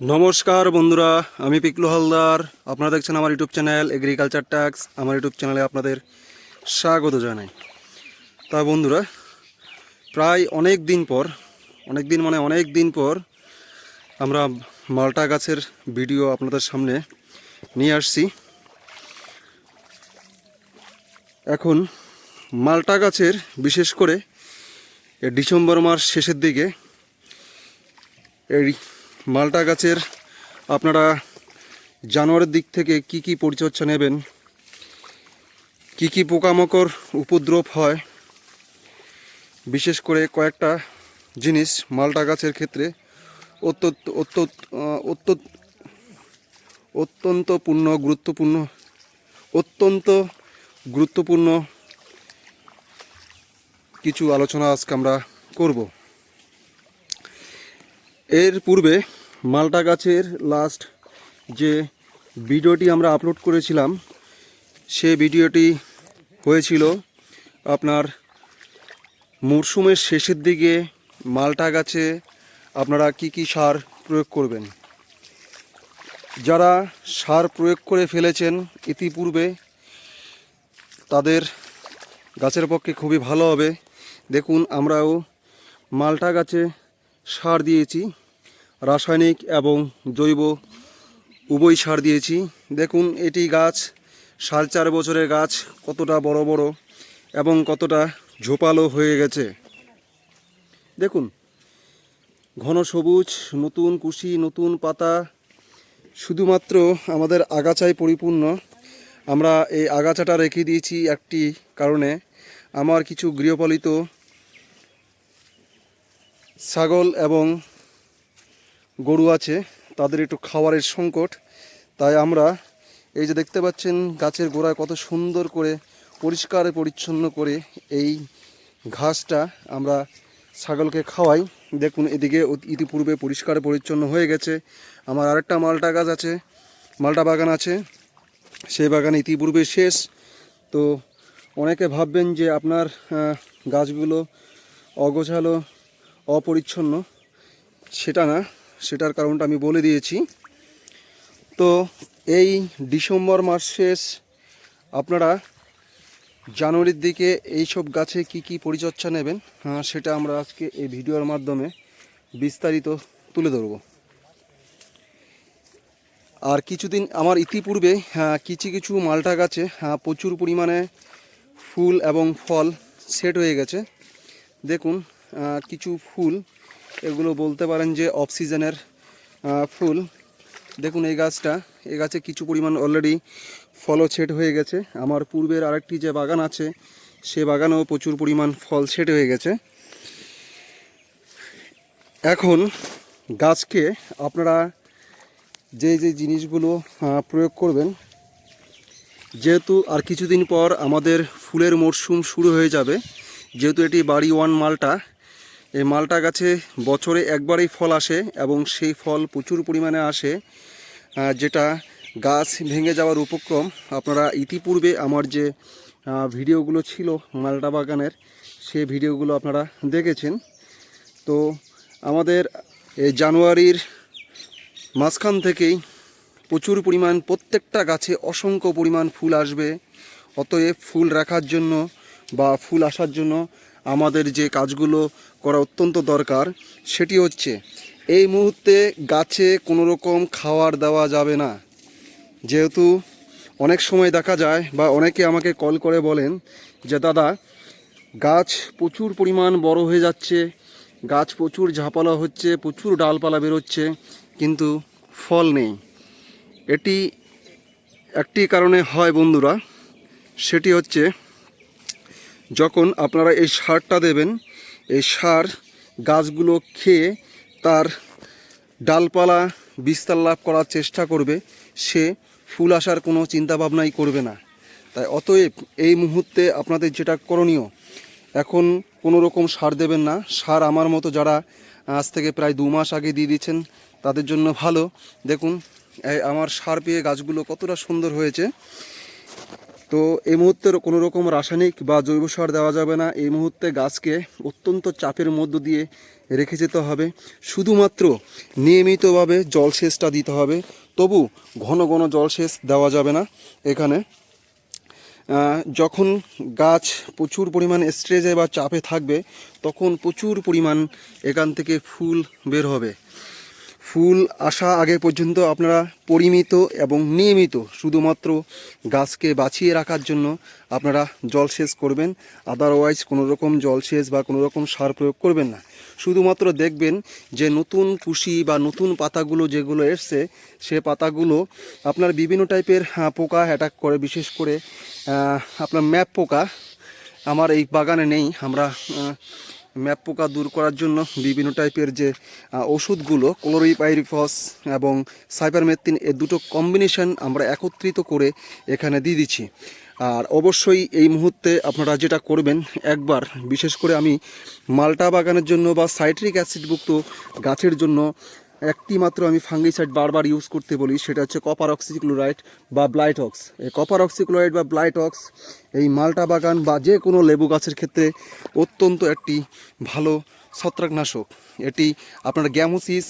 নমস্কার বন্ধুরা, আমি পিকলু হালদার। আপনারা দেখছেন আমার ইউটিউব চ্যানেল এগ্রিকালচার ট্যাক্স আমার ইউটিউব চ্যানেলে আপনাদের স্বাগত জানাই। তা বন্ধুরা, প্রায় অনেক দিন পর, অনেক দিন মানে অনেক দিন পর আমরা মালটা গাছের ভিডিও আপনাদের সামনে নিয়ে আসছি। এখন মালটা গাছের, বিশেষ করে ডিসেম্বর মাস শেষের দিকে এই মালটা গাছের আপনারা জানোয়ারের দিক থেকে কি কি পরিচর্যা নেবেন? কি কি পোকামাকড় উপদ্রব হয়? বিশেষ করে কয়েকটা জিনিস মালটা গাছের ক্ষেত্রে অত্যন্ত অত্যন্ত অত্যন্ত, অত্যন্তপূর্ণ, গুরুত্বপূর্ণ, অত্যন্ত গুরুত্বপূর্ণ কিছু আলোচনা আজকে আমরা করব। এর পূর্বে মালটা গাছের লাস্ট যে ভিডিওটি আমরা আপলোড করেছিলাম, সে ভিডিওটি হয়েছিল আপনার মরশুমের শেষের দিকে মালটা গাছে আপনারা কি কি সার প্রয়োগ করবেন। যারা সার প্রয়োগ করে ফেলেছেন ইতিপূর্বে, তাদের গাছের পক্ষে খুবই ভালো হবে। দেখুন, আমরাও মালটা গাছে সার দিয়েছি। রাসায়নিক এবং জৈব উভয় সার দিয়েছি। দেখুন, এটি গাছ, সাড়ে চার বছরের গাছ, কতটা বড় বড় এবং কতটা ঝোপালো হয়ে গেছে। দেখুন, ঘন সবুজ, নতুন কুশি, নতুন পাতা, শুধুমাত্র আমাদের আগাছায় পরিপূর্ণ। আমরা এই আগাছাটা রেখে দিয়েছি একটি কারণে। আমার কিছু গৃহপালিত ছাগল এবং গরু আছে, তাদের একটু খাবারের সংকট। তাই আমরা এই যে দেখতে পাচ্ছেন গাছের গোড়ায় কত সুন্দর করে, পরিষ্কার পরিচ্ছন্ন করে এই ঘাসটা আমরা ছাগলকে খাওয়াই। দেখুন, এদিকে ইতিপূর্বে পরিষ্কার পরিচ্ছন্ন হয়ে গেছে। আমার আরেকটা মালটা গাছ আছে, মালটা বাগান আছে। সেই বাগান ইতিপূর্বে শেষ। তো অনেকে ভাববেন যে আপনার গাছগুলো অগোছালো, অপরিচ্ছন্ন। সেটা না। সেটার কারণটা আমি বলে দিয়েছি। তো এই ডিসেম্বর মাস শেষ আপনারা জানুয়ারির দিকে এই সব গাছে কি কি পরিচর্যা নেবেন হ্যাঁ, সেটা আমরা আজকে এই ভিডিওর মাধ্যমে বিস্তারিত তুলে ধরব। আর কিছুদিন আমার ইতিপূর্বে হ্যাঁ, কিছু কিছু মালটা গাছে হ্যাঁ, প্রচুর পরিমাণে ফুল এবং ফল সেট হয়ে গেছে। দেখুন কিছু ফুল এগুলো বলতে পারেন যে অফ সিজনের ফুল। দেখুন এই গাছটা, এই গাছে কিছু পরিমাণ অলরেডি ফলও ছেট হয়ে গেছে। আমার পূর্বের আরেকটি যে বাগান আছে, সে বাগানেও প্রচুর পরিমাণ ফল ছেট হয়ে গেছে। এখন গাছকে আপনারা যে যে জিনিসগুলো প্রয়োগ করবেন, যেহেতু আর কিছুদিন পর আমাদের ফুলের মরশুম শুরু হয়ে যাবে, যেহেতু এটি বাড়ি ওয়ান মালটা এই মালটা গাছে বছরে একবারেই ফল আসে এবং সেই ফল প্রচুর পরিমাণে আসে যেটা গাছ ভেঙে যাওয়ার উপক্রম। আপনারা ইতিপূর্বে আমার যে ভিডিওগুলো ছিল মালটা বাগানের সেই ভিডিওগুলো আপনারা দেখেছেন। তো আমাদের এই জানুয়ারির মাঝখান থেকেই প্রচুর পরিমাণ, প্রত্যেকটা গাছে অসংখ্য পরিমাণ ফুল আসবে। অতএব ফুল রাখার জন্য বা ফুল আসার জন্য আমাদের যে কাজগুলো করা অত্যন্ত দরকার, সেটি হচ্ছে এই মুহূর্তে গাছে কোনো রকম খাওয়ার দেওয়া যাবে না। যেহেতু অনেক সময় দেখা যায় বা অনেকে আমাকে কল করে বলেন যে, দাদা, গাছ প্রচুর পরিমাণ বড় হয়ে যাচ্ছে, গাছ প্রচুর ঝাপালা হচ্ছে, প্রচুর ডালপালা বেরোচ্ছে, কিন্তু ফল নেই। এটি একটি কারণে হয় বন্ধুরা, সেটি হচ্ছে যখন আপনারা এই সারটা দেবেন, এই সার গাছগুলো খেয়ে তার ডালপালা বিস্তার লাভ করার চেষ্টা করবে, সে ফুল আসার কোনো চিন্তাভাবনাই করবে না। তাই অতএব এই মুহূর্তে আপনাদের যেটা করণীয়, এখন কোনো রকম সার দেবেন না। সার আমার মতো যারা আজ থেকে প্রায় দু মাস আগে দিয়ে দিচ্ছেন তাদের জন্য ভালো। দেখুন আমার সার পেয়ে গাছগুলো কতটা সুন্দর হয়েছে। তো এই মুহূর্তে কোনো রকম রাসায়নিক বা জৈব সার দেওয়া যাবে না। এই মুহূর্তে গাছকে অত্যন্ত চাপের মধ্য দিয়ে রেখে যেতে হবে। শুধুমাত্র নিয়মিতভাবে জলসেচটা দিতে হবে। তবু ঘন ঘন জলসেচ দেওয়া যাবে না এখানে। যখন গাছ প্রচুর পরিমাণ স্ট্রেজে বা চাপে থাকবে, তখন প্রচুর পরিমাণ এখান থেকে ফুল বের হবে। ফুল আসা আগে পর্যন্ত আপনারা পরিমিত এবং নিয়মিত শুধুমাত্র গাছকে বাঁচিয়ে রাখার জন্য আপনারা জলসেচ করবেন। আদারওয়াইজ কোনো রকম জলসেচ বা কোনো রকম সার প্রয়োগ করবেন না। শুধুমাত্র দেখবেন যে নতুন কুশি বা নতুন পাতাগুলো যেগুলো এসছে, সে পাতাগুলো আপনার বিভিন্ন টাইপের পোকা অ্যাটাক করে। বিশেষ করে আপনার ম্যাপ পোকা। আমার এই বাগানে নেই। আমরা ম্যাপ পোকা দূর করার জন্য বিভিন্ন টাইপের যে ওষুধগুলো ক্লোরিপাইরিফস এবং সাইপারমেথিন এ দুটো কম্বিনেশন আমরা একত্রিত করে এখানে দিয়ে দিচ্ছি। আর অবশ্যই এই মুহূর্তে আপনারা যেটা করবেন, একবার বিশেষ করে আমি মাল্টা বাগানের জন্য বা সাইট্রিক অ্যাসিডযুক্ত গাছের জন্য একটি মাত্র আমি ফাঙ্গিসাইড বারবার ইউজ করতে বলি, সেটা হচ্ছে কপার অক্সিক্লোরাইড বা ব্লাইটক্স এই কপার অক্সিক্লোরাইড বা ব্লাইটক্স এই মাল্টা বাগান বা যে কোনো লেবু গাছের ক্ষেত্রে অত্যন্ত একটি ভালো ছত্রাকনাশক। এটি আপনার গ্যামোসিস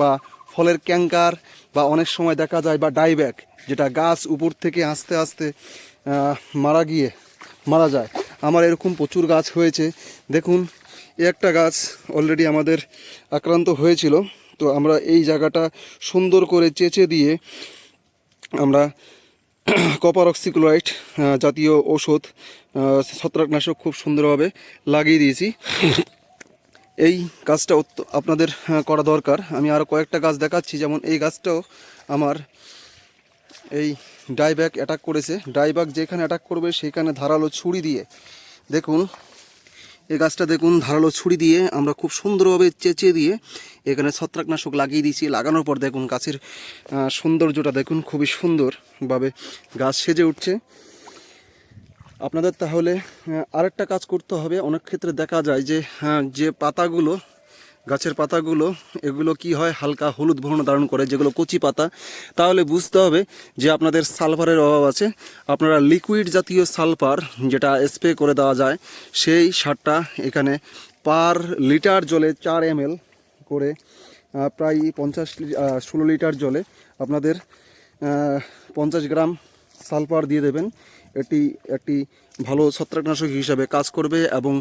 বা ফলের ক্যাঙ্কার বা অনেক সময় দেখা যায় বা ডাইব্যাক যেটা গাছ উপর থেকে আস্তে আস্তে মারা গিয়ে মারা যায়। আমার এরকম প্রচুর গাছ হয়েছে। দেখুন একটা গাছ অলরেডি আমাদের আক্রান্ত হয়েছিল। তো আমরা এই জায়গাটা সুন্দর করে চেঁচে দিয়ে আমরা কপার অক্সিক্লোরাইড জাতীয় ওষুধ ছত্রাকনাশক খুব সুন্দরভাবে লাগিয়ে দিয়েছি। এই গাছটা আপনাদের করা দরকার। আমি আরও কয়েকটা গাছ দেখাচ্ছি। যেমন এই গাছটাও আমার এই ডাইব্যাক অ্যাটাক করেছে। ডাইব্যাক যেখানে অ্যাটাক করবে, সেখানে ধারালো ছুরি দিয়ে। দেখুন এই গাছটা দেখুন, ধারালো ছুরি দিয়ে আমরা খুব সুন্দরভাবে চেঁচিয়ে দিয়ে এখানে ছত্রাকনাশক লাগিয়ে দিয়েছি। লাগানোর পর দেখুন, গাছের সৌন্দর্যটা দেখুন, খুবই সুন্দরভাবে গাছ সেজে উঠছে। আপনাদের তাহলে আরেকটা কাজ করতে হবে। অনেক ক্ষেত্রে দেখা যায় যে যে পাতাগুলো গাছের পাতাগুলো, এগুলো কি হয়? হালকা হলুদ বর্ণ ধারণ করে যেগুলো কচি পাতা। তাহলে বুঝতে হবে যে আপনাদের সালফারের অভাব আছে। আপনারা লিকুইড জাতীয় সালফার যেটা স্প্রে করে দেওয়া যায়, সেই সারটা এখানে পার লিটার জলে চার এম করে প্রায় পঞ্চাশ ষোলো লিটার জলে আপনাদের পঞ্চাশ গ্রাম সালফার দিয়ে দেবেন। এটি একটি ভালো ছত্রাকনাশক হিসাবে কাজ করবে এবং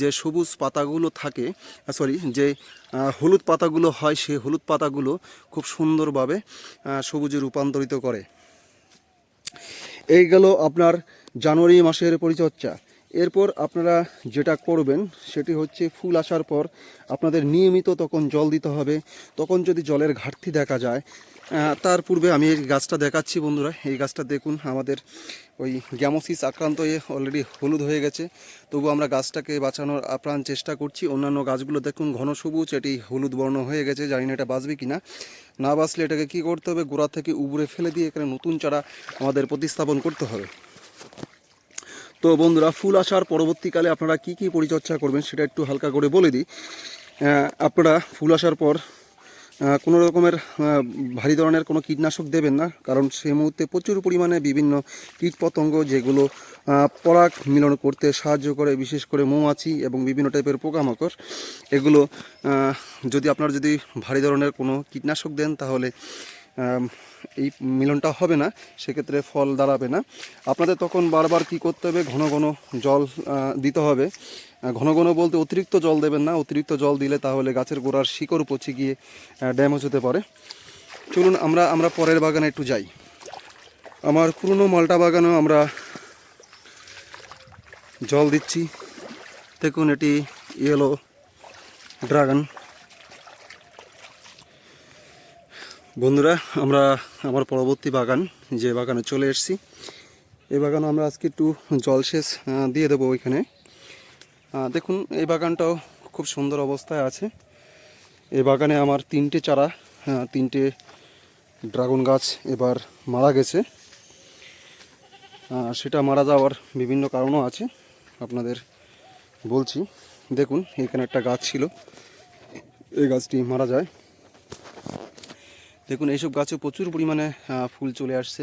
যে সবুজ পাতাগুলো থাকে সরি যে হলুদ পাতাগুলো হয় সেই হলুদ পাতাগুলো খুব সুন্দরভাবে সবুজে রূপান্তরিত করে। এই গেল আপনার জানুয়ারি মাসের পরিচর্যা। এরপর আপনারা যেটা করবেন, সেটি হচ্ছে ফুল আসার পর আপনাদের নিয়মিত তখন জল দিতে হবে। তখন যদি জলের ঘাটতি দেখা যায় তার পূর্বে আমি এই গাছটা দেখাচ্ছি বন্ধুরা। এই গাছটা দেখুন, আমাদের ওই গ্যামোসিস আক্রান্ত হয়ে অলরেডি হলুদ হয়ে গেছে। তবু আমরা গাছটাকে বাঁচানোর আপ্রাণ চেষ্টা করছি। অন্যান্য গাছগুলো দেখুন, ঘন সবুজ, এটি হলুদ বর্ণ হয়ে গেছে। জানি না এটা বাঁচবে কি না না বাঁচলে এটাকে কি করতে হবে? গোড়া থেকে উবড়ে ফেলে দিয়ে এখানে নতুন চারা আমাদের প্রতিস্থাপন করতে হবে। তো বন্ধুরা, ফুল আসার পরবর্তীকালে আপনারা কি কি পরিচর্যা করবেন সেটা একটু হালকা করে বলে দিই। আপনারা ফুল আসার পর কোনো রকমের ভারী ধরনের কোনো কীটনাশক দেবেন না, কারণ সেই মুহূর্তে প্রচুর পরিমাণে বিভিন্ন কীটপতঙ্গ যেগুলো পরাগ মিলন করতে সাহায্য করে, বিশেষ করে মৌমাছি এবং বিভিন্ন টাইপের পোকামাকড়। এগুলো যদি আপনারা যদি ভারী ধরনের কোনো কীটনাশক দেন, তাহলে এই মিলনটা হবে না, সেক্ষেত্রে ফল দাঁড়াবে না। আপনাদের তখন বারবার কি করতে হবে? ঘন ঘন জল দিতে হবে। ঘন ঘন বলতে অতিরিক্ত জল দেবেন না, অতিরিক্ত জল দিলে তাহলে গাছের গোড়ার শিকড় পচে গিয়ে ড্যামেজ হতে পারে। চলুন, আমরা আমরা পরের বাগানে একটু যাই। আমার পুরনো মালটা বাগানেও আমরা জল দিচ্ছি। দেখুন, এটি ইয়েলো ড্রাগন বন্ধুরা, আমরা আমার পরবর্তী বাগান, যে বাগানে চলে এসেছি এই বাগানে আমরা আজকে একটু জলসেচ দিয়ে দেবো ওইখানে। দেখুন এই বাগানটাও খুব সুন্দর অবস্থায় আছে। এই বাগানে আমার তিনটে চারা আহ, তিনটে ড্রাগন গাছ এবার মারা গেছে। সেটা মারা যাওয়ার বিভিন্ন কারণও আছে আপনাদের বলছি। দেখুন এখানে একটা গাছ ছিল এই গাছটি মারা যায়। দেখুন এইসব গাছে প্রচুর পরিমাণে ফুল চলে আসছে।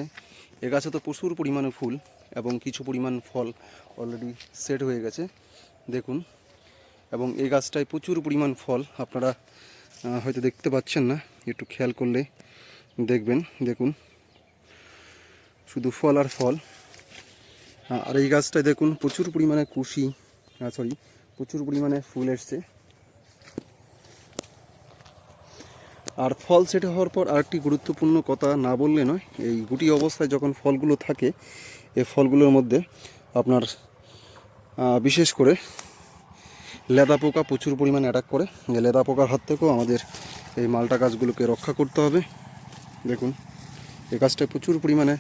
এ গাছে তো প্রচুর পরিমাণে ফুল এবং কিছু পরিমাণ ফল অলরেডি সেট হয়ে গেছে। দেখুন। এবং এই গাছটায় প্রচুর পরিমাণ ফল আপনারা হয়তো দেখতে পাচ্ছেন না, একটু খেয়াল করলে দেখবেন। দেখুন, শুধু ফল আর ফল। আর এই গাছটায় দেখুন, প্রচুর পরিমাণে কুশি সরি প্রচুর পরিমাণে ফুল এসছে। আর ফল সেট হওয়ার পর আরেকটি গুরুত্বপূর্ণ কথা না বললে নয়, এই গুটি অবস্থায় যখন ফলগুলো থাকে এই ফলগুলোর মধ্যে আপনার বিশেষ করে লেদা পোকা প্রচুর পরিমাণে অ্যাটাক করে। লেদা পোকার হাত থেকেও আমাদের এই মালটা গাছগুলোকে রক্ষা করতে হবে। দেখুন, এই গাছটায় প্রচুর পরিমাণে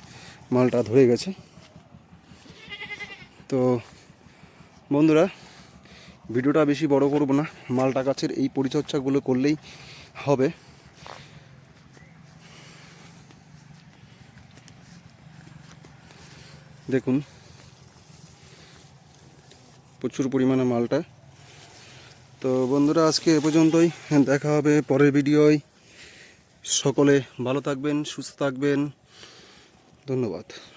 মালটা ধরে গেছে। তো বন্ধুরা, ভিডিওটা বেশি বড় করব না। মালটা গাছের এই পরিচর্যাগুলো করলেই হবে। দেখুন প্রচুর পরিমাণে মালটা। তো বন্ধুরা, আজকে এ পর্যন্তই। দেখা হবে পরের ভিডিওয়। সকলে ভালো থাকবেন, সুস্থ থাকবেন। ধন্যবাদ।